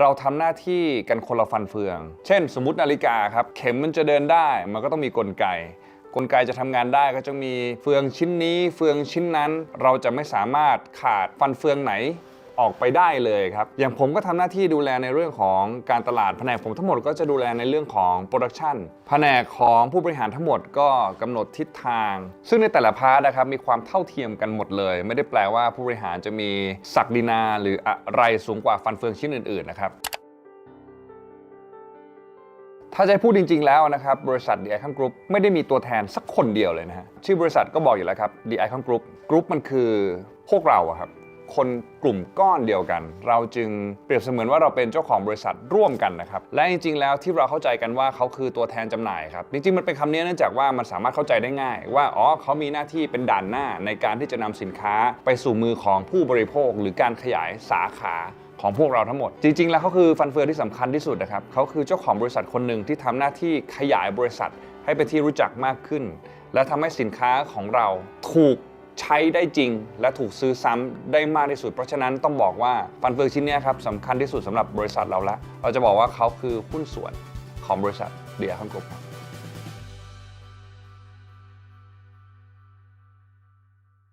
เราทำหน้าที่กันคนละฟันเฟือง เช่น สมมตินาฬิกาครับ เข็มมันจะเดินได้ มันก็ต้องมีกลไก กลไกจะทำงานได้ก็จะมีเฟืองชิ้นนี้ เฟืองชิ้นนั้น เราจะไม่สามารถขาดฟันเฟืองไหน ออกไปได้เลยครับ อย่างผมก็ทำหน้าที่ดูแลในเรื่องของการตลาดแผนกผมทั้งหมดก็จะดูแลในเรื่องของโปรดักชันแผนกของผู้บริหารทั้งหมดก็กำหนดทิศทาง ซึ่งในแต่ละพาร์ทนะครับมีความเท่าเทียมกันหมดเลย ไม่ได้แปลว่าผู้บริหารจะมีศักดินา หรืออะไรสูงกว่าฟันเฟืองชิ้นอื่นๆนะครับถ้าจะพูดจริง ๆ แล้วนะครับ บริษัท The Icon Group ไม่ได้มีตัวแทนสักคนเดียวเลยนะฮะชื่อบริษัทก็บอกอยู่แล้วครับ The Icon Group Group มันคือพวกเราอะครับ คนกลุ่มก้อนเดียวกัน เราจึงเปรียบเสมือนว่าเราเป็นเจ้าของบริษัทร่วมกันนะครับ และจริง ๆ แล้วที่เราเข้าใจกันว่าเขาคือตัวแทนจำหน่ายครับ จริง ๆ มันเป็นคำนี้เนื่องจากว่ามันสามารถเข้าใจได้ง่าย ว่าอ๋อเขามีหน้าที่เป็นด่านหน้าในการที่จะนำสินค้าไปสู่มือของผู้บริโภค หรือการขยายสาขาของพวกเราทั้งหมด จริง ๆ แล้วเขาคือฟันเฟืองที่สำคัญที่สุดนะครับเขาคือเจ้าของบริษัทคนหนึ่งที่ทำหน้าที่ขยายบริษัทให้เป็นที่รู้จักมากขึ้น และทำให้สินค้าของเราถูก ใช้ได้จริง และถูกซื้อซ้ำได้มากที่สุด เพราะฉะนั้นต้องบอกว่าฟันเฟืองชิ้นนี้ครับสำคัญที่สุดสำหรับบริษัทเราละเราจะบอกว่าเขาคือหุ้นส่วนของบริษัทเดียร์ฮัมกรุ๊ปครับ